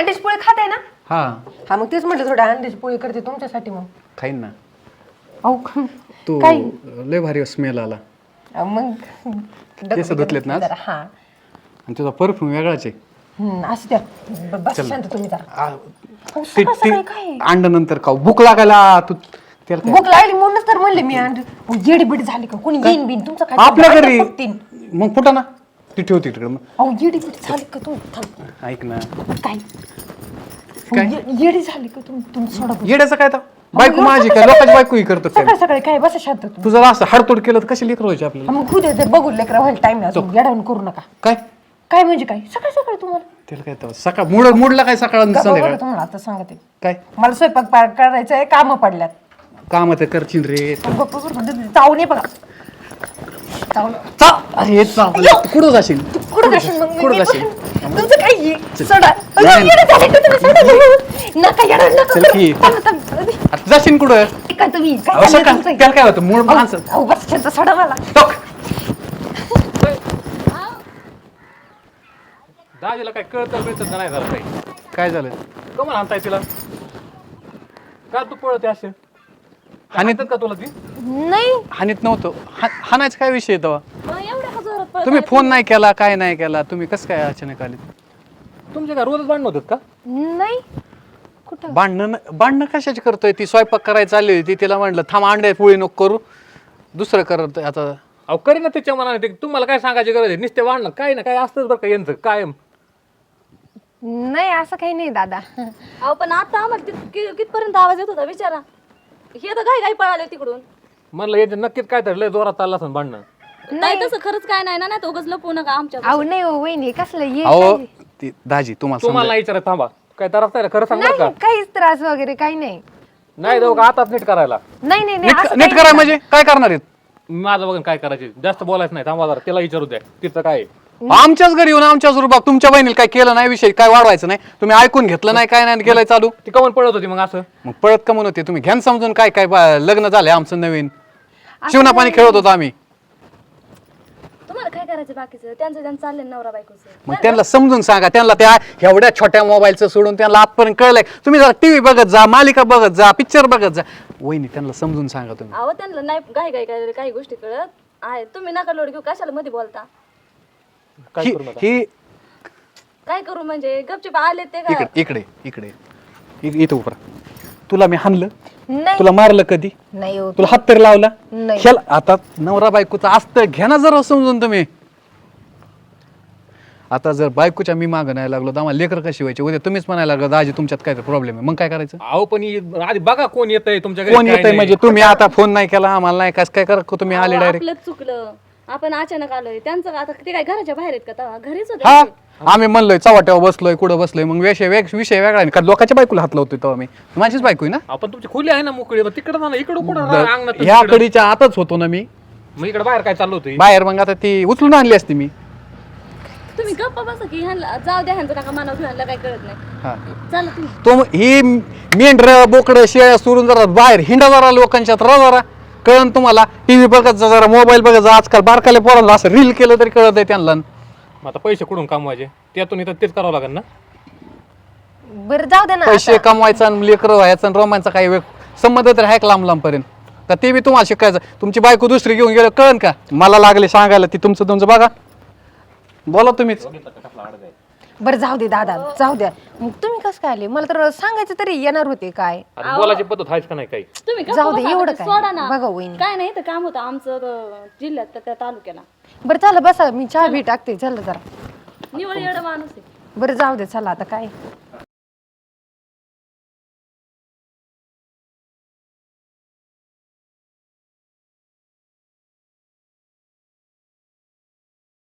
अंड्याची पोळी खाताय ना? हा. हा मग तेच म्हटलं थोडं अंड्याची पोळी करते तुमच्यासाठी मग. खाईन ना. अहो तू काय? लय भारी स्मेल आला. अहो, मग केस धुतलेत ना आज? जरा, हा. आणि तुझा परफ्यूम वेगळाच आहे. हम्म, असं द्या. ब- बस शांत तुम्ही जरा. आ, अहो, ते सकाळ ते सकाळी काय? आहे? अंड नंतर खाऊ. भूक लागायला तू त्याला काय? भूक लागली म्हणूनच तर म्हणले मी अंड. येडी बिडी झाली का? कोणी येईन बिन? तुमचं काय आपल्या घरी. मग फुटा ना. ती ठेवते तिकडे. मग अहो येडी बिडी झाली का तुम्ही? थांब. ऐक ना. काय? काय? ये- येडी झाली का तुम्ही? तुम्ही सोडा बरं. येड्याचं काय तर? बायको माझी काय लोकांची बायको ही करतो काय सकाळी सकाळी काय? बसा शांत तुम्ही. तू जर असं हाडतोड केलं तर कशी लेकर व्हायची आपल्याला? मग उद्या ते बघू लेकरा व्हायला टाइम अजून. येडावून करू नका. काय? काय म्हणजे काय? सकाळी सकाळी तुम्हाला. त्याला काय तर? सकाळ मूड मूडला काय सकाळ आणि संध्याकाळ? तुम्हाला आता सांगते. काय? मला स्वयंपाक पार करायचं आहे कामं पडल्यात. काम तर करशील रे. बसून चावून ये बघा. चा अरे हे कुठं जाशील? कुठं जाशील मग? कुठं जाशील? तुमचं काय? सोडा. घेऊन. नका चल. की. आता जाशील कुठं? काय तुम्ही काय चाललंय? त्याला काय होतं? मूळ माणसं. अहो, बस शांत, सोडा मला. टोक दाजीला काय कळतं मिळतं नाही झालं काही. काय झालं? कमल आणताय तिला. का तू पळते असे? हानीत का तुला ती? नाही. हानीत नव्हतं. हा- हाणायचं काय विषय तेव्हा? मग एवढ्या का जोरात पळत तुम्ही फोन नाही केला काय नाही केला तुम्ही कसं काय अचानक आले? तुमच्या काय रोजच भांडण होतात का? नाही. कुठं? भांडणं न- भांडणं कशाची करतोय? ती स्वयंपाक करायला चालली होती तिला म्हटलं थांब अंडे पोळी नको करू. दुसरं करत आता. अहो करी ना त्याच्या मनाने ते तुम्हाला काय सांगायची गरज आहे? नुसते वाढणं काय ना काय असतंच बरं का यांचं कायम. नाही असं काही नाही दादा. अहो पण आता आम्हाला कि- कितपर्यंत आवाज येत होता विचारा. हे तर घाई घाई पळाले तिकडून. म्हणलं याचं नक्कीच काय तर लय जोरात चाललं असं भांडणं. नाही तसं खरंच काय नाही ना नाही उगाच लपवू नका आमच्या अहो नाही हो वहिनी कसलं ये अहो ती दाजी तुम्हाला तुम्हाला. नाही विचारत थांबा. काय त्रास आहे खरं सांग का नाही काहीच त्रास वगैरे काही नाही. नाही जाऊ का आताच नीट करायला. नाही नाही नाही नीट असं नीट काही करा नाही. म्हणजे? काय करणार आहेत? माझं बघून काय करायचे जास्त बोलायचं नाही. थांबा जरा तिला विचारू द्या. तिचं काय आहे. आमच्याच घरी येऊन आमच्याच रुबाब तुमच्या बहिणीला काय केलं नाही विषय काय वाढवायचं नाही? तुम्ही ऐकून घेतलं नाही काय नाही केलंय चालू. ती कमन पळत होती मग असं. मग पळत कमून होते. तुम्ही घ्यान समजून काय काय बा- लग्न झालंय आमचं नवीन. शिवना पाणी खेळत होतो आम्ही. तुम्हाला काय करायचं बाकीचं? त्यांचं त्यांचं चाललंय नवरा बायकोचं. मग त्यांना समजून सांगा. त्यांना त्या एवढ्या छोट्या मोबाईलचं सोडून त्यांना आजपर्यंत कळलंय. तुम्ही जरा टीव्ही बघत जा मालिका बघत जा पिक्चर बघत जा. वहिनी त्यांना समजून सांगा तुम्ही. अहो त्यांना नाही घाई घाई काय काही गोष्टी कळत. आहे तुम्ही नका लोड घेऊ. कशाला मध्ये बोलता? ही ही- काय करू म्हणजे? गपचूप आले ते का इकडे इकडे इकडे. इ- इथं. तुला मी हाणलं? नाही. तुला मारलं कधी? नाही हो. तुला हात तरी लावला? नाही. ह्याला आता नवरा बायकोचं असतं घ्या ना जरा समजून तुम्ही. आता जर बायकोच्या मी मागं नाही लागलो तर आम्हाला लेकर कशी व्हायची? उद्या तुम्हीच म्हणायला लागलं दाजी तुमच्यात काय प्रॉब्लेम आहे. मग काय करायचं? अहो पण ही- आधी बघा कोण येतंय तुमच्या घरी कोण नाही. म्हणजे? तुम्ही आता फोन नाही केला आम्हाला नाही. कस काय करा? तुम्ही आले अहो, डायरेक्ट आपलंच चुकलं. आपण अचानक आलोय. त्यांचं आता ते काय घराच्या बाहेर आहेत का तेव्हा? घरीच होते हा? ते. आम्ही म्हणलोय चव्हाट्यावर बसलोय कुठं बसलोय? मग विषय वेग- विषय वेगळा आहे. का लोकांच्या बायकोला हात लावतोय तेव्हा मी? माझीच बायको आहे ना? आपण तुमची खोली आहे ना मोकळी? मग तिकडं ना इकडं कुठं अंगणात ह्या कडीच्या आतच होतो ना मी. मग इकडे बाहेर काय चाललं होतं? बाहेर मग आता ती उचलून आणली असती मी. तुम्ही गप्प बसा की ह्यांना जाऊ द्या ह्यांचं नका ह्यांना कळत नाही. हा. चला तुम्ही. तो ही मेंढर बोकड शेळ्या सोडून जरा बाहेर हिंडा जरा लोकांच्यात रा जरा. कळण तुम्हाला? टीव्ही बघत जा जरा मोबाईल बघत जा. आजकाल बारकाले पोरांना असं रील केलं तरी कळत आहे त्यांना. मग आता पैसे कुठून कमवायचे? त्यातून इथं तेच करावं लागेल ना? बरं जाऊ दे ना पैसे कमवायचा आणि लेकर व्हायचा आणि रोमांचा काही वेळ संबंध तर आहे का लांब लांब पर्यंत? का ते बी तुम्हाला शिकायचं. तुमची बायको दुसरी घेऊन गेलं कळन का? मला लागले सांगायला ती तुमचं तुमचं बघा. बोला तुम्हीच. बरं जाऊ दे दादा जाऊ द्या. मग तुम्ही कसं काय आले? मला तर सांगायचं तरी येणार होते काय. बोलायची पद्धत आहेच का नाही काही? तुम्ही गप्प जाऊ दे, बसा, एवढं काय? सोडा ना. बघा वहिनी. काय नाही तर काम होतं आमचं अं, जिल्ह्यात त्या- त्या तालुक्याला. बरं चला बसा. मी चहा बी टाकते. चला जरा. निवळ माणूस आहे. बरं जाऊ दे चला आता काय?